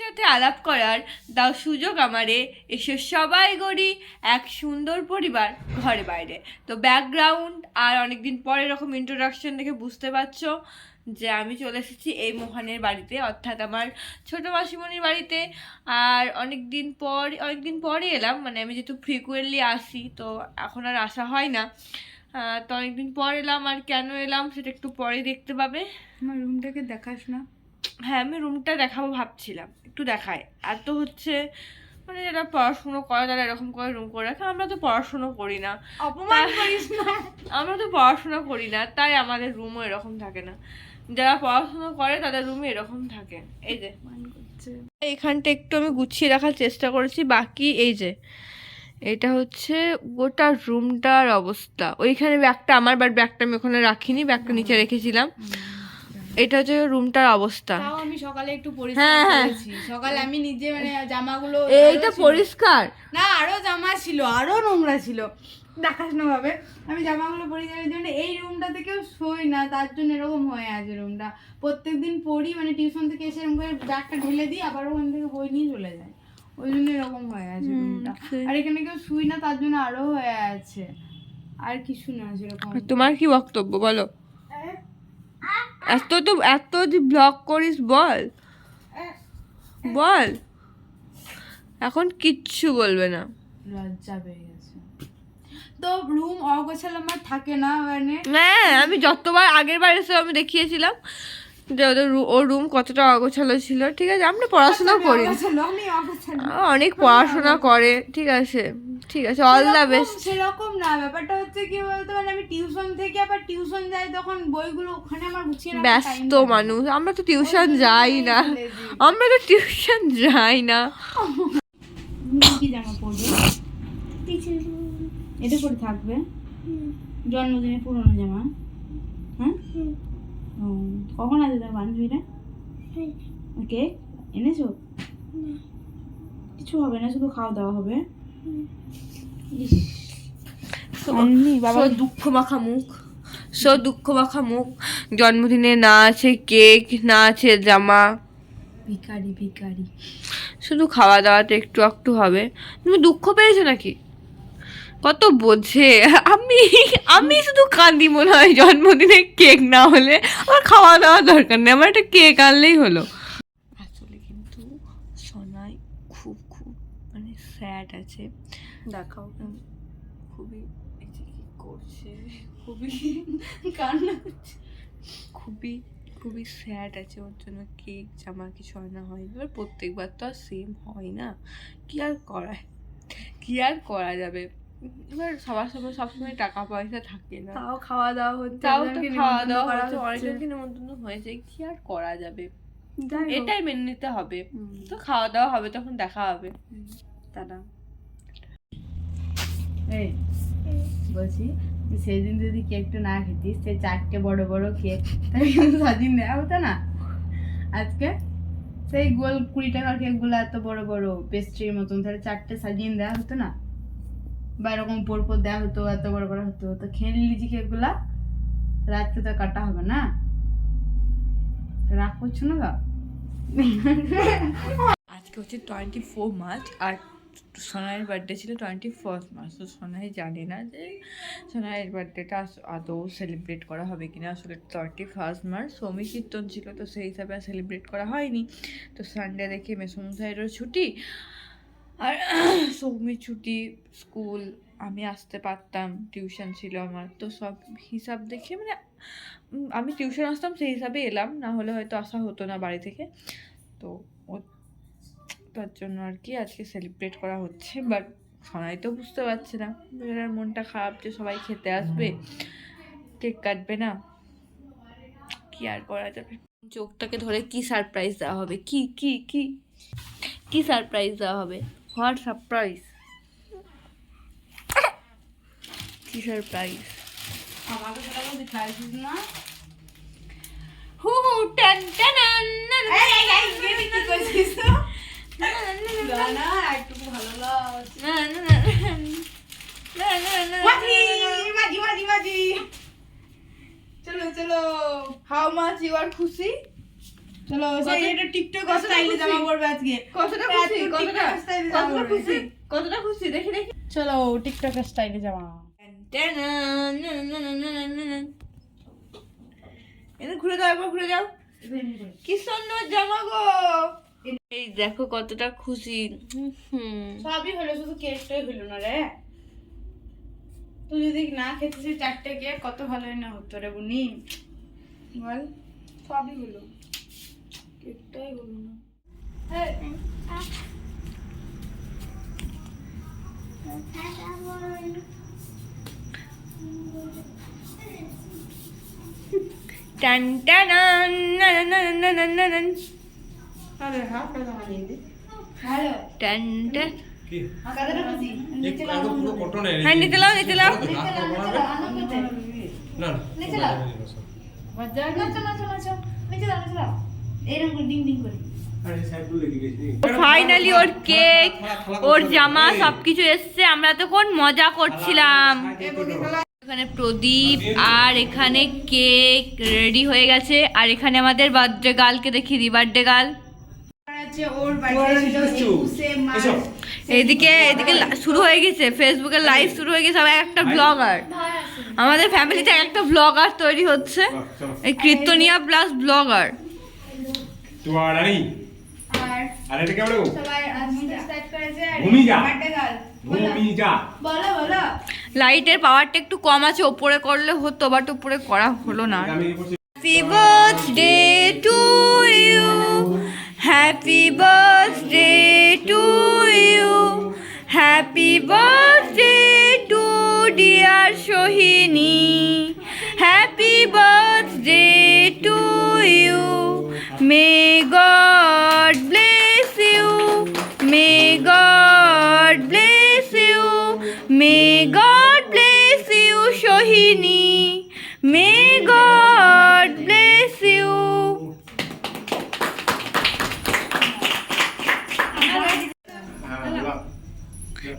সাথে আলাপ করার দাও সুযোগ আমারে। এসে সবাই গড়ি এক সুন্দর পরিবার ঘরে বাইরে। তো ব্যাকগ্রাউন্ড আর অনেকদিন পর এরকম ইন্ট্রোডাকশন দেখে বুঝতে পারছ যে আমি চলে এসেছি এই মোহনের বাড়িতে, অর্থাৎ আমার ছোটো মাসিমণির বাড়িতে। আর অনেক দিন পর অনেক দিন পরে এলাম মানে আমি যেহেতু ফ্রিকুয়েন্টলি আসি, তো এখন আর আসা হয় না। তো অনেকদিন পর এলাম, আর কেন এলাম সেটা একটু পরে দেখতে পাবে। আমার রুমটাকে দেখাস না। হ্যাঁ আমি রুমটা দেখাবো ভাবছিলাম। একটু দেখায় আর তো হচ্ছে মানে যারা পড়াশুনো করে তারা এরকম করে রুম করে রাখে। আমরা তো পড়াশুনো করি না। অপমান করিস না। আমরা তো পড়াশোনা করি না তাই আমাদের রুমও এরকম থাকে না। যারা পড়াশোনা করে তাদের রুমে এরকম থাকে। এই যে। এখানটা একটু আমি গুছিয়ে রাখার চেষ্টা করেছি বাকি এই যে। এটা হচ্ছে গোটা রুমটার অবস্থা। ওইখানে ব্যাগটা আমার বাট ব্যাগটা আমি ওখানে রাখিনি ব্যাগটা নিচে রেখেছিলাম। এটা হচ্ছে রুমটার অবস্থা। তাও আমি সকালে একটু পরিষ্কার হ্যাঁ, হ্যাঁ। করেছি। সকালে আমি নিজে মানে জামাগুলো এইটা পরিষ্কার? না আরও জামা ছিল আরও নোংরা ছিল। দেখাস না ভাবে আমি জামাগুলো পরিষ্কারের জন্য এই রুমটাতে কেউ শোই না তার জন্য এরকম হয়ে আছে রুমটা। প্রত্যেকদিন পড়ি মানে টিউশন থেকে এসে এরকম করে ব্যাগটা ঢেলে দিই আবার ওখান থেকে বই নিয়ে চলে যায় ওই জন্য এরকম হয়ে আছে রুমটা। আর এখানে কেউ শুই না তার জন্য আরও হয়ে আছে। আর কিছু না সেরকম। তোমার কি বক্তব্য বলো? এত তো এত যে ব্লগ করিস বল। বল। এখন কিচ্ছু বলবে না। লজ্জা পেয়ে গেছে। তো রুম অগোছালো আমার থাকে না মানে? হ্যাঁ আমি যতবার আগের বার এসে আমি দেখিয়েছিলাম যে ওদের ও রুম কতটা অগোছালো ছিল ঠিক আছে? আমরা পড়াশোনা করি। অনেক পড়াশোনা করে ঠিক আছে? ঠিক আছে অল দ্য বেস্ট সেরকম না ব্যাপারটা হচ্ছে কি বলতো মানে আমি টিউশন থেকে আবার টিউশন যাই তখন বইগুলো ওখানে আমার গুছিয়ে ব্যস্ত মানুষ আমরা তো টিউশন যাই না। আমরা তো টিউশন যাই না। কি জামা পরবে। এটা পরে থাকবে? জন্মদিনের পুরনো জামা। হ্যাঁ? ও, কখন আছে তোর বান্ধবীরা? ওকে এনেছো? কিছু হবে না শুধু খাওয়া দাওয়া হবে? দুঃখ মাখা মুখ। সো দুঃখ মাখা মুখ। জন্মদিনে না আছে কেক না আছে জামা। ভিখারি ভিখারি। শুধু খাওয়া দাওয়াতে একটু একটু হবে। তুমি দুঃখ পেয়েছ নাকি? কত বোঝে। আমি আমি শুধু কাঁদি মনে হয় জন্মদিনে কেক না হলে। আমার খাওয়া দাওয়া দরকার নেই। আমার একটা কেক আনলেই হলো। আসলে কিন্তু সোনাই খুব খুব মানে স্যাড আছে। দেখাও। খুবই করছে খুবই কান্না খুবই খুবই স্যাড আছে ওর জন্য কেক জামা কিছু আনা হয় এবার প্রত্যেকবার তো আর সেম হয় না। কি আর করা কি আর করা যাবে? এবার সবার সময় সবসময় টাকা পয়সা থাকে না। তাও খাওয়া দাওয়া হচ্ছে তাও তো খাওয়া দাওয়া হচ্ছে। অনেকজনকে নিমন্ত্রণ হয়েছে? কি আর করা যাবে। এটাই মেনে নিতে হবে। তো খাওয়া দাওয়া হবে তখন দেখা হবে। টাটা। এই বলছি সেদিন যদি কেকটা না খেতিস সে চারটে বড় বড় কেক তাহলে কিন্তু সাজিন দেওয়া হতো না। আজকে সেই গোল কুড়ি টাকার কেকগুলো এত বড় বড় পেস্ট্রির মতন তাহলে চারটে সাজিয়ে দেওয়া হতো না? বা এরকম পরপর দেওয়া হতো এত বড় বড় হতো তো খেয়ে নিলি যে কেকগুলা আজকে তো কাটা হবে না। রাগ করছ না তো আজকে হচ্ছে টোয়েন্টি ফোর মার্চ আর সোনাইয়ের বার্থডে ছিল টোয়েন্টি ফার্স্ট মার্চ তো সোনাই জানে না যে সোনাইয়ের বার্থডেটা আদৌ সেলিব্রেট করা হবে কিনা। আসলে twenty first March Soumi kirtan ছিল, তো সেই হিসাবে আর সেলিব্রেট করা হয়নি। তো সানডে দেখে মেসমুসাইয়েরও ছুটি আর সৌমির ছুটি স্কুল আমি আসতে পারতাম টিউশন ছিল আমার। তো সব হিসাব দেখে মানে আমি টিউশন আসতাম সেই হিসাবে এলাম। না হলে হয়তো আসা হতো না বাড়ি থেকে। তো ও তার জন্য আর কি আজকে সেলিব্রেট করা হচ্ছে। বাট সবাই তো বুঝতে পারছে না। বেচারার মনটা খারাপ যে সবাই খেতে আসবে কেক কাটবে না। কি আর করা যাবে? চোখটাকে ধরে কি সারপ্রাইজ দেওয়া হবে? কি কি কি কি সারপ্রাইজ দেওয়া হবে? হোয়াট সারপ্রাইজ কি সারপ্রাইজ আমাকে সেটা বলতে চাইছিস না হু হু টান টান। চলো চলো হাউ ইউ আর খুশি চলো এটা টিকটক কতটা স্টাইলে খুশি? জামা পরবে আজকে কতটা খুশি কতটা কতটা খুশি কতটা খুশি দেখি দেখি চলো টিকটকের স্টাইলে জামা ঘুরে যাও একবার ঘুরে যাও কি সুন্দর জামা গো। এই দেখো কতটা খুশি। সবই হলো শুধু কেকটাই হলো না রে। তুই যদি না খেতেছি চারটে কেক কত ভালো না হতো রে বুনি। বল সবই হলো। কেকটাই হলো না। হ্যাঁ নিতে লাও নিতে লাও না নিচে লাও। বাজার নাচো নাচো নাচো নিচে দাও নিচে দাও এরকম করে ডিং ডিং করে আরে সাইডগুলো লেগে গেছে ফাইনালি ওর কেক ওর জামা সবকিছু এসছে। আমরা তখন মজা করছিলাম। এখানে প্রদীপ আর এখানে কেক রেডি হয়ে গেছে। আর এখানে আমাদের বার্থডে গার্লকে দেখি দি বার্থডে গার্ল এদিকে এদিকে লা- শুরু হয়ে গেছে ফেসবুকে লাইভ শুরু হয়ে গেছে আবার একটা ব্লগার আমাদের ফ্যামিলিতে একটা ব্লগার তৈরি হচ্ছে এই কীর্তনিয়া প্লাস ব্লগার আরে এটা কেমন ভূমিকা। বার্থডে গার্ল ভূমি যা বলো বলো। লাইটের পাওয়ারটা একটু কম আছে, ওপরে করলে হতো বাট উপরে করা হলো না। Happy birthday to you happy birthday to you happy birthday to dear Sohini happy birthday to you may God bless you may God bless you may God Shohini. May God bless you.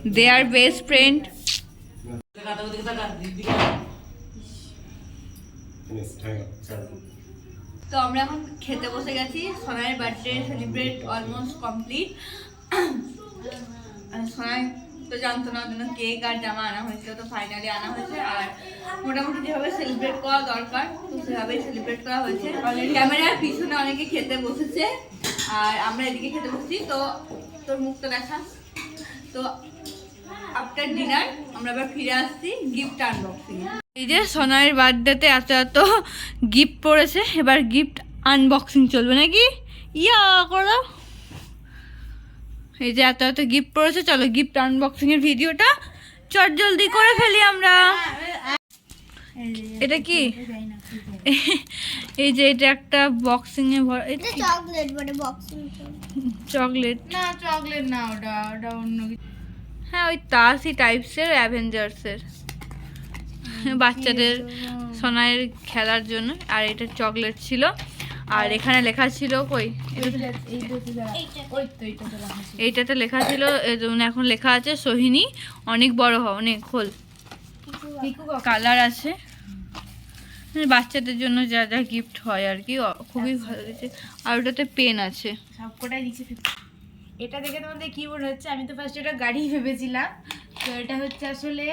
They are best friend. তো আমরা এখন খেতে বসে গেছি সোনাইয়ের birthday celebrate almost complete Sonai তো জানতো না জন্য কেক আর জামা আনা হয়েছিল, তো ফাইনালি আনা হয়েছে। আর মোটামুটি যেভাবে সেলিব্রেট করা দরকার, তো সেভাবেই সেলিব্রেট করা হয়েছে। ক্যামেরার পিছনে অনেকে খেতে বসেছে, আর আমরা এদিকে খেতে বসছি। তো তোর মুখটা দেখা। তো আফটার ডিনার আমরা আবার ফিরে আসছি গিফট আনবক্সিং এই যে সোনাইয়ের বার্থডেতে এত এত গিফট পড়েছে, এবার গিফট আনবক্সিং চলবে নাকি? ইয়া, করো। এই যে এত এত গিফট পড়েছে চলো গিফট আনবক্সিং এর ভিডিওটা চট জলদি করে ফেলি আমরা। এটা কি? এই যে এটা একটা বক্সিং এ ভরা এটা চকলেট বলে বক্সিং চকলেট না চকলেট না ওটা ওটা অন্য কিছু হ্যাঁ ওই তাসি টাইপসের অ্যাভেঞ্জার্সের বাচ্চাদের সোনাইয়ের খেলার জন্য আর এটা চকলেট ছিল। আর এখানে লেখা ছিল কই? এইটা এইটাতে লেখা ছিল এখন লেখা আছে সোহিনী, অনেক বড় হও অনেক খোল। কালার আছে। মানে বাচ্চাদের জন্য যা যা গিফট হয় আর কি খুবই ভালো দিয়েছে আর ওটাতে পেন আছে। এটা দেখে তোমাদের কি মনে হচ্ছে? আমি তো ফার্স্ট এটা গাড়ি ভেবেছিলাম, তো এটা হচ্ছে আসলে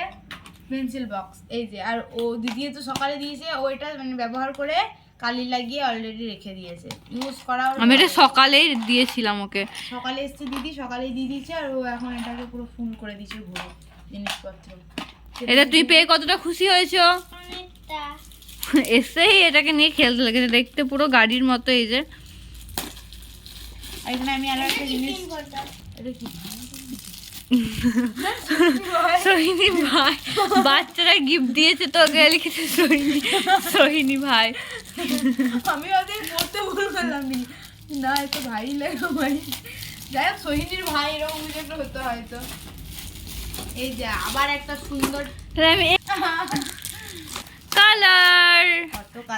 পেন্সিল বক্স এই যে, আর ও দিদি তো সকালে দিয়েছে, ও এটা মানে ব্যবহার করে কালি লাগিয়ে অলরেডি রেখে দিয়েছে। ইউজ করা আমি এটা সকালেই দিয়েছিলাম ওকে। সকালে এসছে দিদি সকালেই দিয়ে দিয়েছে আর ও এখন এটাকে পুরো ফুল করে দিয়েছে ঘুরে জিনিসপত্র। এটা তুই পেয়ে কতটা খুশি হয়েছো? এসেই এটাকে নিয়ে খেলতে লেগেছে দেখতে পুরো গাড়ির মতো এই যে। এখানে আমি আরও একটা জিনিস এটা কি? সোহিনী ভাই বাচ্চারা গিফট দিয়েছে তো ওকে লিখেছে সোহিনী সোহিনী ভাই। আমি ওদের পড়তে ভুল করলাম না এত ভাই লেখা ভাই। যাই হোক সোহিনীর ভাই এরকম কিছু একটা হতে হয়তো। এই যে আবার একটা সুন্দর কালার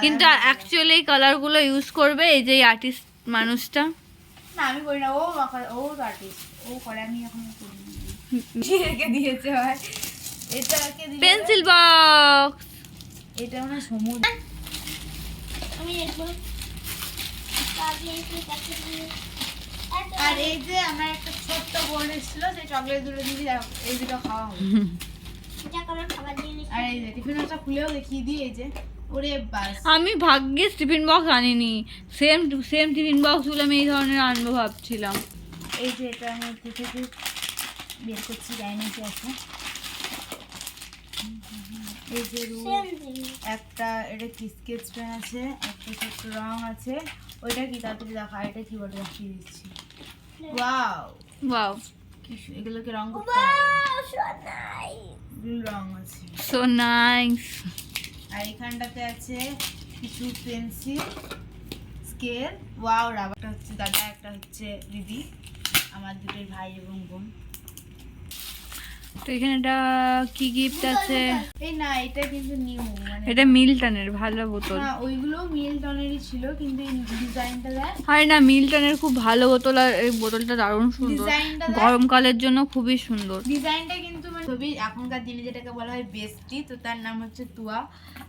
কিন্তু। অ্যাকচুয়ালি কালারগুলো ইউজ করবে এই যে আর্টিস্ট মানুষটা। না আমি করি না ও ও আর্টিস্ট ও করে আমি এখন করি না। দিয়েছে ভাই? এটা কে দিল পেন্সিল বক্স। এটা সমুদ্র। আমি দেখব চকলেট প্যাকেট নিয়ে এত আর এই যে আমার একটা ছোট্ট বোন এসেছিল সেই চকলেট দুটো দিদি এই দুটো খাওয়া হবে আর এই যে টিফিন বক্সটা খুলেও দেখিয়ে দিই এই যে। ওরে বাস। আমি ভাগ্যিস টিফিন বক্স আনিনি। সেম সেম টিফিন বক্সগুলো আমি এই ধরনের আনব ভাবছিলাম। এই যে এটা আমি একটু থেকে বের করছি কি আছে। এই যে একটা এটা কি স্কেচ পেন আছে একটা ছোট্ট রং আছে। ওইটা কি তাড়াতাড়ি দেখা এটা কি বলে দেখিয়ে দিচ্ছি। ওয়াও! ওয়াও! কি এগুলোকে রং রং আছে। সো নাইস আর এখানটাতে আছে কিছু পেন্সিল স্কেল। ওয়াও রাবারটা হচ্ছে দাদা একটা হচ্ছে দিদি আমার দুটোই ভাই এবং বোন। তো এখানে এটা কি গিফট আছে? এই না এটা কিন্তু নিউ মানে এটা মিল্টনের ভালো বোতল। না ওইগুলো মিল্টনেরই ছিল কিন্তু এই ডিজাইনটা আরে না মিল্টনের খুব ভালো বোতল আর এই বোতলটা দারুণ সুন্দর। গরমকালের জন্য খুবই সুন্দর। ডিজাইনটা কিন্তু মানে খুবই এখনকার দিনে যেটাকে বলা হয় বেস্টি তো তার নাম হচ্ছে তুয়া।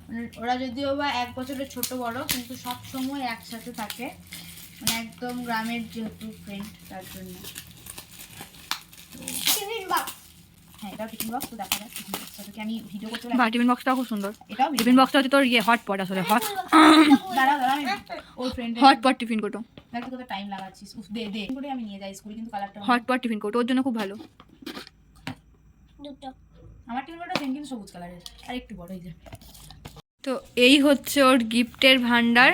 মানে ওরা যদিও বা এক বছরের ছোট বড় কিন্তু সব সময় একসাথে থাকে। একদম গ্রামের যেহেতু ফ্রেন্ড তার জন্য। টিফিন বক্স হ্যাঁ এটাও টিফিন বক্স তো দেখা যাক টিফিন বক্সটা তোকে আমি ভিডিও করতে বা টিফিন বক্সটাও খুব সুন্দর। এটাও টিফিন বক্সটা হচ্ছে তোর ইয়ে হটপট আসলে হট দাঁড়া ফ্রেন্ড হটপট টিফিন কোটো টাইম লাগাচ্ছিস। উফ দে দে। করে আমি নিয়ে যাই স্কুলে কিন্তু কালারটা হটপট টিফিন কোটো ওর জন্য খুব ভালো। দুটো। আমার টিফিন কোটা কিন্তু সবুজ কালারের আর একটু বড় এই যে। তো এই হচ্ছে ওর গিফটের ভান্ডার।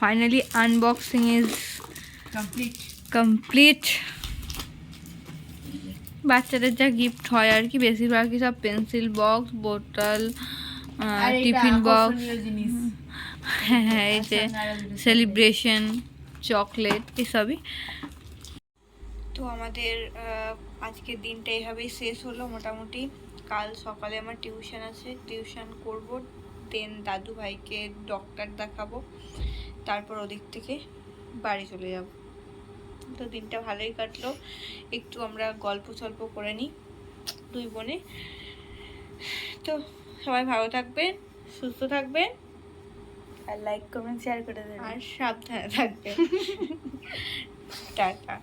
Finally unboxing is complete complete বাচ্চাদের যা গিফট হয় আর কি বেশিরভাগই সব পেন্সিল বক্স বোতল টিফিন বক্স হ্যাঁ হ্যাঁ এই যে সেলিব্রেশন চকলেট এসবই। তো আমাদের আজকের দিনটা এভাবেই শেষ হলো। মোটামুটি কাল সকালে আমার টিউশন আছে। টিউশন করব। দেন দাদু ভাইকে ডক্টর দেখাবো। তারপর ওদিক থেকে বাড়ি চলে যাব। তো দিনটা ভালোই কাটলো। একটু আমরা গল্প সল্প করে নিই দুই বোনে। তো সবাই ভালো থাকবেন সুস্থ থাকবেন। আর লাইক কমেন্ট শেয়ার করে দেবেন। আর সাবধানে থাকবেন। টাটা।